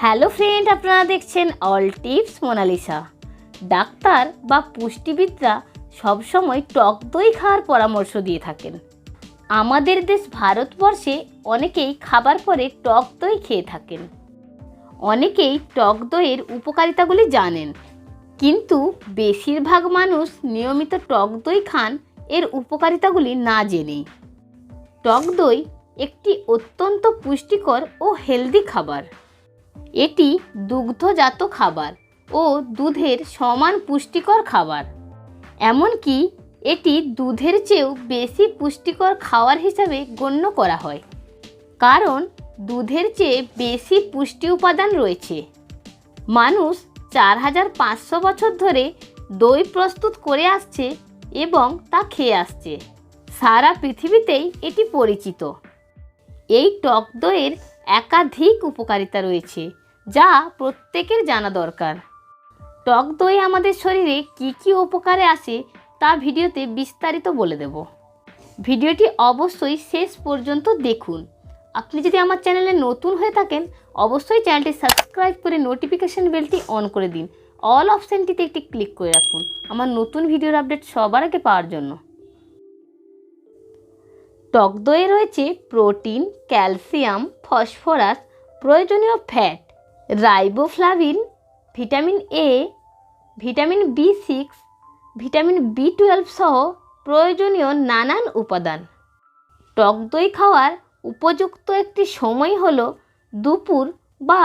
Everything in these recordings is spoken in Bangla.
হ্যালো ফ্রেন্ড, আপনারা দেখছেন অল টিপস মোনালিসা। ডাক্তার বা পুষ্টিবিদরা সবসময় টক দই খাওয়ার পরামর্শ দিয়ে থাকেন। আমাদের দেশ ভারতবর্ষে অনেকেই খাবার পরে টক দই খেয়ে থাকেন। অনেকেই টক দইয়ের উপকারিতাগুলি জানেন। কিন্তু বেশিরভাগ মানুষ নিয়মিত টক দই খান, এর উপকারিতাগুলি না জেনেই টক দই একটি অত্যন্ত পুষ্টিকর ও হেলদি খাবার। এটি দুগ্ধজাত খাবার ও দুধের সমান পুষ্টিকর খাবার। এমনকি এটি দুধের চেয়েও বেশি পুষ্টিকর খাবার হিসাবে গণ্য করা হয়, কারণ দুধের চেয়ে বেশি পুষ্টি উপাদান রয়েছে। মানুষ চার হাজার পাঁচশো বছর ধরে দই প্রস্তুত করে আসছে এবং তা খেয়ে আসছে। সারা পৃথিবীতেই এটি পরিচিত। এই টক দইয়ের একাধিক উপকারিতা রয়েছে, যা প্রত্যেকের জানা দরকার। টক দই আমাদের শরীরে কি কি উপকারে আসে, তা ভিডিওতে বিস্তারিত বলে দেব। ভিডিওটি অবশ্যই শেষ পর্যন্ত দেখুন। আপনি যদি আমার চ্যানেলে নতুন হয়ে থাকেন, অবশ্যই চ্যানেলটি সাবস্ক্রাইব করে নোটিফিকেশন বেলটি অন করে দিন। অল অপশানটিতে একটি ক্লিক করে রাখুন। আমার নতুন ভিডিওর আপডেট সবার আগে পাওয়ার জন্য। টক দইয়ে রয়েছে প্রোটিন, ক্যালসিয়াম, ফসফরাস, প্রয়োজনীয় fat, riboflavin, vitamin A vitamin B six vitamin B twelve সহ প্রয়োজনীয় নানান উপাদান। টক দই খাওয়ার উপযুক্ত একটি সময় হলো দুপুর বা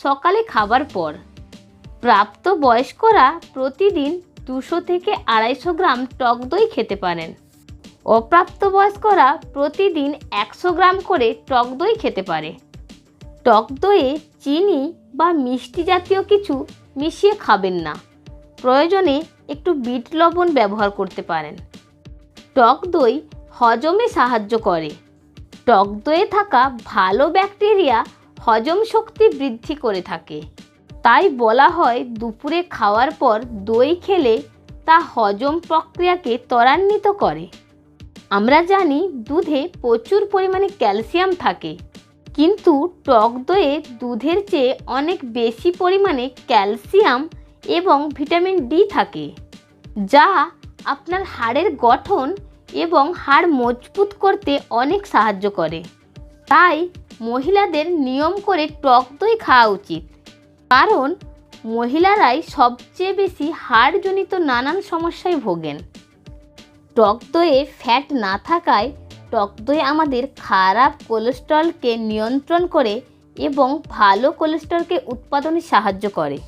সকালে খাবার পর। প্রাপ্ত বয়স্করা প্রতিদিন দুশো থেকে আড়াইশো গ্রাম টক দই খেতে পারেন। অপ্রাপ্তবয়স্করা প্রতিদিন একশো গ্রাম করে টক দই খেতে পারে। টক দইয়ে চিনি বা মিষ্টি জাতীয় কিছু মিশিয়ে খাবেন না। প্রয়োজনে একটু বিট লবণ ব্যবহার করতে পারেন। টক দই হজমে সাহায্য করে। টক দইয়ে থাকা ভালো ব্যাকটেরিয়া হজম শক্তি বৃদ্ধি করে থাকে। তাই বলা হয় দুপুরে খাওয়ার পর দই খেলে তা হজম প্রক্রিয়াকে ত্বরান্বিত করে। আমরা জানি দুধে প্রচুর পরিমাণে ক্যালসিয়াম থাকে, কিন্তু টক দইয়ে দুধের চেয়ে অনেক বেশি পরিমাণে ক্যালসিয়াম এবং ভিটামিন ডি থাকে, যা আপনার হাড়ের গঠন এবং হাড় মজবুত করতে অনেক সাহায্য করে। তাই মহিলাদের নিয়ম করে টক দই খাওয়া উচিত, কারণ মহিলারাই সবচেয়ে বেশি হাড়জনিত নানান সমস্যায় ভোগেন। টক দইয়ে ফ্যাট না থাকায় টক দই আমাদের খারাপ কোলেস্ট্রলকে নিয়ন্ত্রণ করে এবং ভালো কোলেস্ট্রলকে উৎপাদনে সাহায্য করে।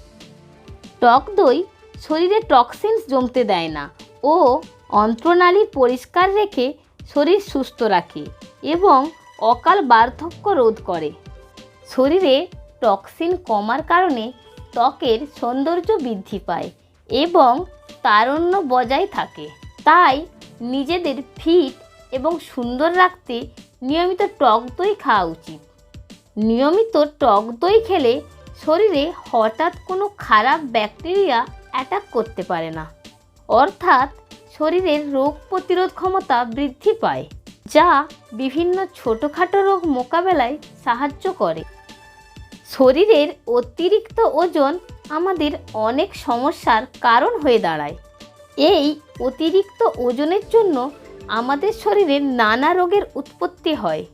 টক দই শরীরে টক্সিনস জমতে দেয় না ও অন্ত্রনালী পরিষ্কার রেখে শরীর সুস্থ রাখে এবং অকাল বার্ধক্য রোধ করে। শরীরে টক্সিন কমার কারণে ত্বকের সৌন্দর্য বৃদ্ধি পায় এবং তারুণ্য বজায় থাকে। তাই নিজেদের ফিট এবং সুন্দর রাখতে নিয়মিত টক দই খাওয়া উচিত। নিয়মিত টক দই খেলে শরীরে হঠাৎ কোনো খারাপ ব্যাকটেরিয়া অ্যাটাক করতে পারে না। অর্থাৎ শরীরের রোগ প্রতিরোধ ক্ষমতা বৃদ্ধি পায়, যা বিভিন্ন ছোটোখাটো রোগ মোকাবেলায় সাহায্য করে। শরীরের অতিরিক্ত ওজন আমাদের অনেক সমস্যার কারণ হয়ে দাঁড়ায়। এই অতিরিক্ত ওজনের জন্য আমাদের শরীরে নানা রোগের উৎপত্তি হয়।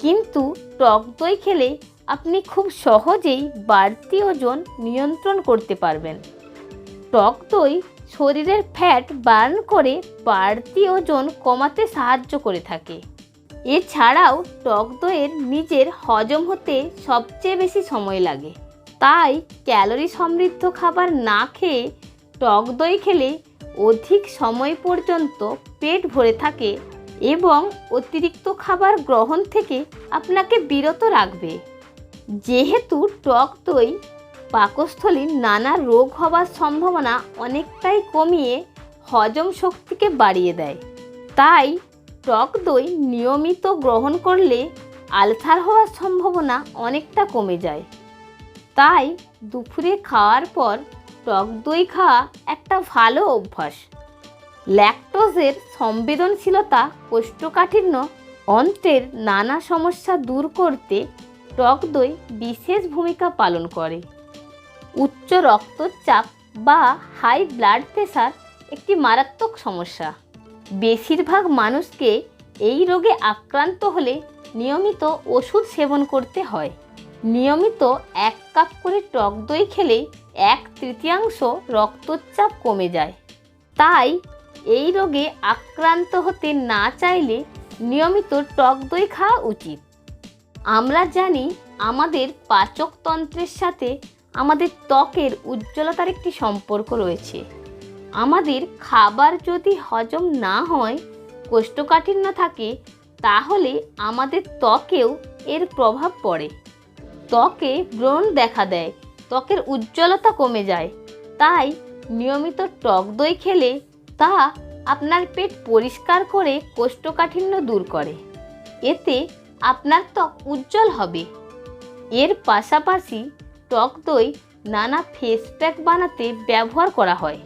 কিন্তু টক দই খেলে আপনি খুব সহজেই বাড়তি ওজন নিয়ন্ত্রণ করতে পারবেন। টক দই শরীরের ফ্যাট বার্ন করে বাড়তি ওজন কমাতে সাহায্য করে থাকে। এছাড়াও টক দইয়ের নিজের হজম হতে সবচেয়ে বেশি সময় লাগে। তাই ক্যালোরি সমৃদ্ধ খাবার না খেয়ে টক দই খেলে অধিক সময় পর্যন্ত পেট ভরে থাকে এবং অতিরিক্ত খাবার গ্রহণ থেকে আপনাকে বিরত রাখবে। যেহেতু টক দই পাকস্থলীর নানা রোগ হওয়ার সম্ভাবনা অনেকটাই কমিয়ে হজম শক্তিকে বাড়িয়ে দেয়। তাই টক দই নিয়মিত গ্রহণ করলে আলসার হওয়ার সম্ভাবনা অনেকটা কমে যায়। তাই দুপুরে খাওয়ার পর টক দই খাওয়া একটা ভালো অভ্যাস। ল্যাকটোজের সংবেদনশীলতা কোষ্ঠকাঠিন্য অন্ত্রের নানা সমস্যা দূর করতে টক দই বিশেষ ভূমিকা পালন করে। উচ্চ রক্তচাপ বা হাই ব্লাড প্রেশার একটি মারাত্মক সমস্যা। বেশিরভাগ মানুষকে এই রোগে আক্রান্ত হলে নিয়মিত ওষুধ সেবন করতে হয়। নিয়মিত এক কাপ করে টক দই খেলে এক তৃতীয়াংশ রক্তচাপ কমে যায়। তাই এই রোগে আক্রান্ত হতে না চাইলে নিয়মিত টক দই খাওয়া উচিত। আমরা জানি আমাদের পাচকতন্ত্রের সাথে আমাদের ত্বকের উজ্জ্বলতার একটি সম্পর্ক রয়েছে। আমাদের খাবার যদি হজম না হয়, কোষ্ঠকাঠিন্য থাকে, তাহলে আমাদের ত্বকেও এর প্রভাব পড়ে। ত্বকে ব্রণ দেখা দেয়, ত্বকের উজ্জ্বলতা কমে যায়। তাই নিয়মিত টক দই খেলে তা আপনার পেট পরিষ্কার করে কোষ্ঠকাঠিন্য দূর করে। এতে আপনার ত্বক উজ্জ্বল হবে। এর পাশাপাশি টক দই নানা ফেস প্যাক বানাতে ব্যবহার করা হয়।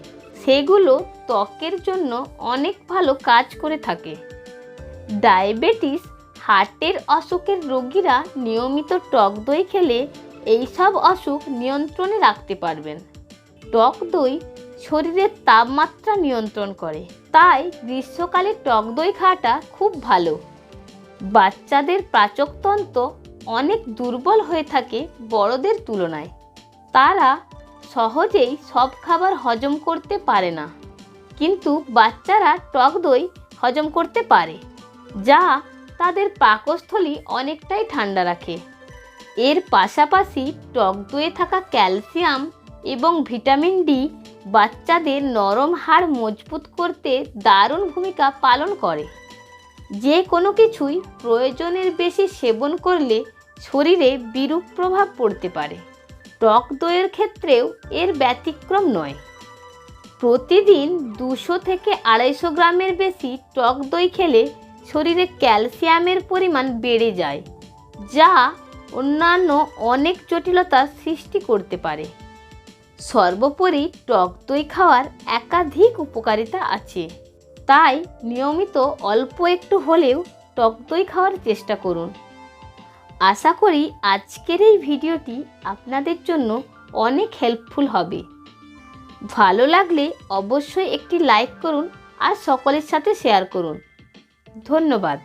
সেগুলো ত্বকের জন্য অনেক ভালো কাজ করে থাকে। ডায়াবেটিস হার্টের অসুখের রোগীরা নিয়মিত টক দই খেলে এই সব অসুখ নিয়ন্ত্রণে রাখতে পারবেন। টক দই শরীরের তাপমাত্রা নিয়ন্ত্রণ করে, তাই গ্রীষ্মকালে টক দই খাওয়াটা খুব ভালো। বাচ্চাদের পাচকতন্ত্র অনেক দুর্বল হয়ে থাকে বড়দের তুলনায়। তারা সহজেই সব খাবার হজম করতে পারে না। কিন্তু বাচ্চারা টক দই হজম করতে পারে, যা তাদের পাকস্থলী অনেকটাই ঠান্ডা রাখে। এর পাশাপাশি টক দইয়ে থাকা ক্যালসিয়াম এবং ভিটামিন ডি বাচ্চাদের নরম হাড় মজবুত করতে দারুণ ভূমিকা পালন করে। যে কোনো কিছুই প্রয়োজনের বেশি সেবন করলে শরীরে বিরূপ প্রভাব পড়তে পারে। টক দইয়ের ক্ষেত্রেও এর ব্যতিক্রম নয়। প্রতিদিন দুশো থেকে আড়াইশো গ্রামের বেশি টক দই খেলে শরীরে ক্যালসিয়ামের পরিমাণ বেড়ে যায়, যা অন্যান্য অনেক জটিলতা সৃষ্টি করতে পারে। সর্বোপরি টক দই খাওয়ার একাধিক উপকারিতা আছে। তাই নিয়মিত অল্প একটু হলেও টক দই খাওয়ার চেষ্টা করুন। আশা করি আজকের এই ভিডিওটি আপনাদের জন্য অনেক হেল্পফুল হবে। ভালো লাগলে অবশ্যই একটি লাইক করুন আর সকলের সাথে শেয়ার করুন। ধন্যবাদ।